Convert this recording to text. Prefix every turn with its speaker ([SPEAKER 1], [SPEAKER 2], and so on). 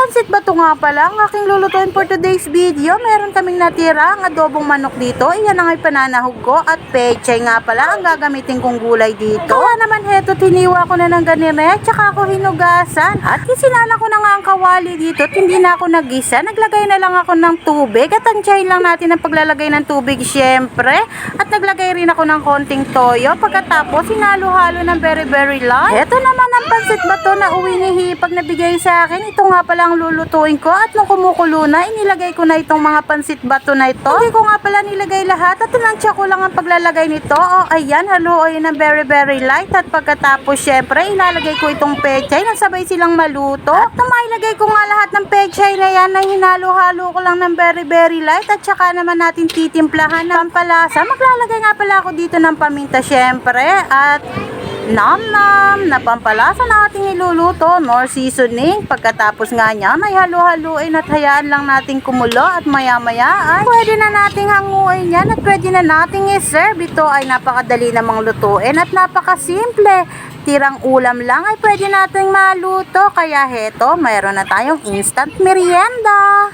[SPEAKER 1] Pansit ba ito nga pala? Ang aking lulutuin for today's video. Meron kaming natira ang adobong manok dito. Iyan ang ipananahog ko. At pechay nga pala ang gagamitin kong gulay dito. Kaya naman heto, tiniwa ko na ng ganire. Tsaka ako hinugasan. At kisinala ko na nga ang kawali dito. At hindi na ako nagisa. Naglagay na lang ako ng tubig. At tansyahin lang natin ang paglalagay ng tubig syempre. At naglagay rin ako ng konting toyo. Pagkatapos, hinalo-halo ng very very light. Heto naman ang pansit bato na uwi ni Hipag na sa akin. Ito nga pala ang lulutuin ko. At nung kumukulo na, inilagay ko na itong mga pansit bato na ito. Hindi ko nga pala nilagay lahat. At tinansya ko lang ang paglalagay nito. O ayan, haluoy ng very very light. At pagkatapos, syempre, ilalagay ko itong pechay na sabay silang maluto. At mailagay ko nga lahat ng pechay na yan, na hinalo-halo ko lang ng very very light. At saka naman natin titimplahan ng pampalasa. Maglalagay nga pala ako dito ng paminta, syempre. At Nam nam, napampalasa na ating iluluto, more seasoning. Pagkatapos nga niyan, ay halo-haluin at hayaan lang nating kumulo at maya-maya ay pwede na nating hanguin yan at pwede na nating i-serve. Ito ay napakadali namang lutuin at napakasimple. Tirang ulam lang ay pwede nating maluto. Kaya heto, mayroon na tayong instant merienda.